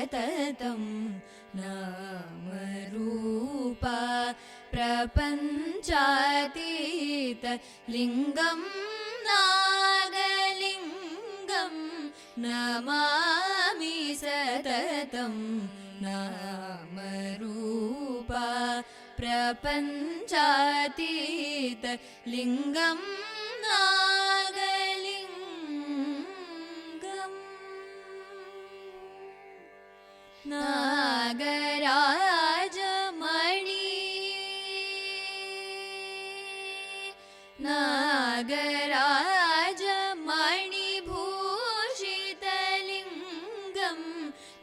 सततं नामरूपा प्रपञ्चातीत लिङ्गं नागलिङ्गं नमामि सततं नामरूपा प्रपञ्चातीत नागलिङ्गम् नागराजमणिभूषितलिङ्गं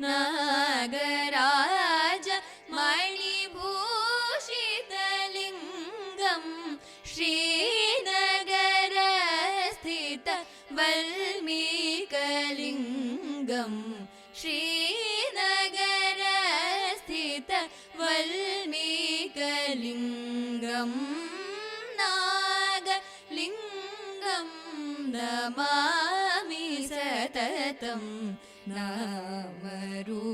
नागराज मणिभूषितलिङ्गं श्रीनगरस्थित वल्मीकलिङ्गं श्रीनगरस्थित वल्मीकलिङ्गं नामरूपा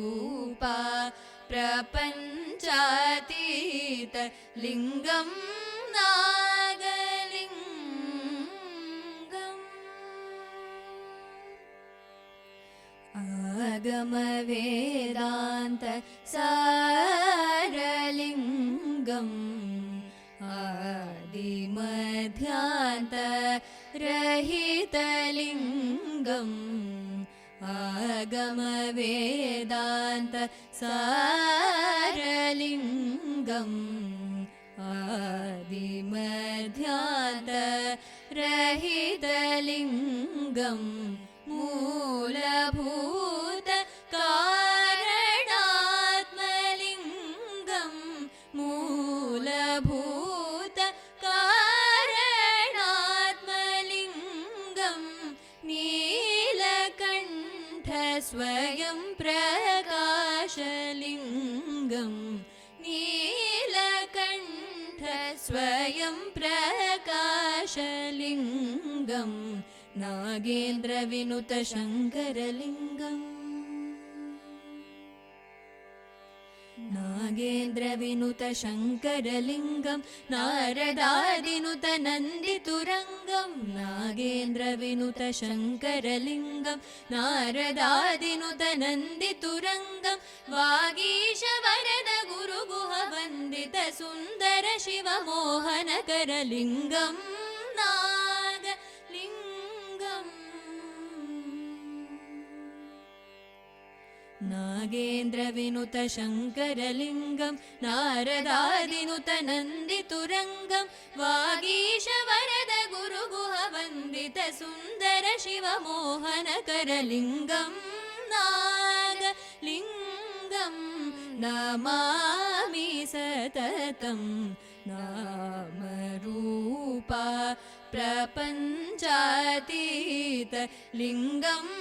प्रपञ्चातीत लिङ्गं नागलिङ्गम्। आगमवेदान्त सारलिङ्गम्। आदिमध्यान्त रहितलिङ्गम् आगमवेदान्त सारलिङ्गम् आदिमध्यान्त रहितलिङ्गम् मूलभूत कारणात्मलिङ्गम् मूलभूत स्वयं प्रकाशलिङ्गम् नीलकण्ठ स्वयं प्रकाशलिङ्गम् नागेन्द्रविनुतशङ्करलिङ्गम् नागेन्द्रविनुतशङ्करलिङ्गं नारदादिनुतनन्दितुरङ्गं नागेन्द्रविनुतशङ्करलिङ्गं नारदादिनुतनन्दितुरङ्गं वागीशवरद गुरुगुहवन्दित सुन्दर नागेन्द्रविनुतशङ्करलिङ्गं नारदादिनुतनन्दितुरङ्गं वागीशवरद गुरुगुहवन्दित सुन्दर शिवमोहनकरलिङ्गं नागलिङ्गं नमामि सततं नामरूपा प्रपञ्चातीत लिङ्गम्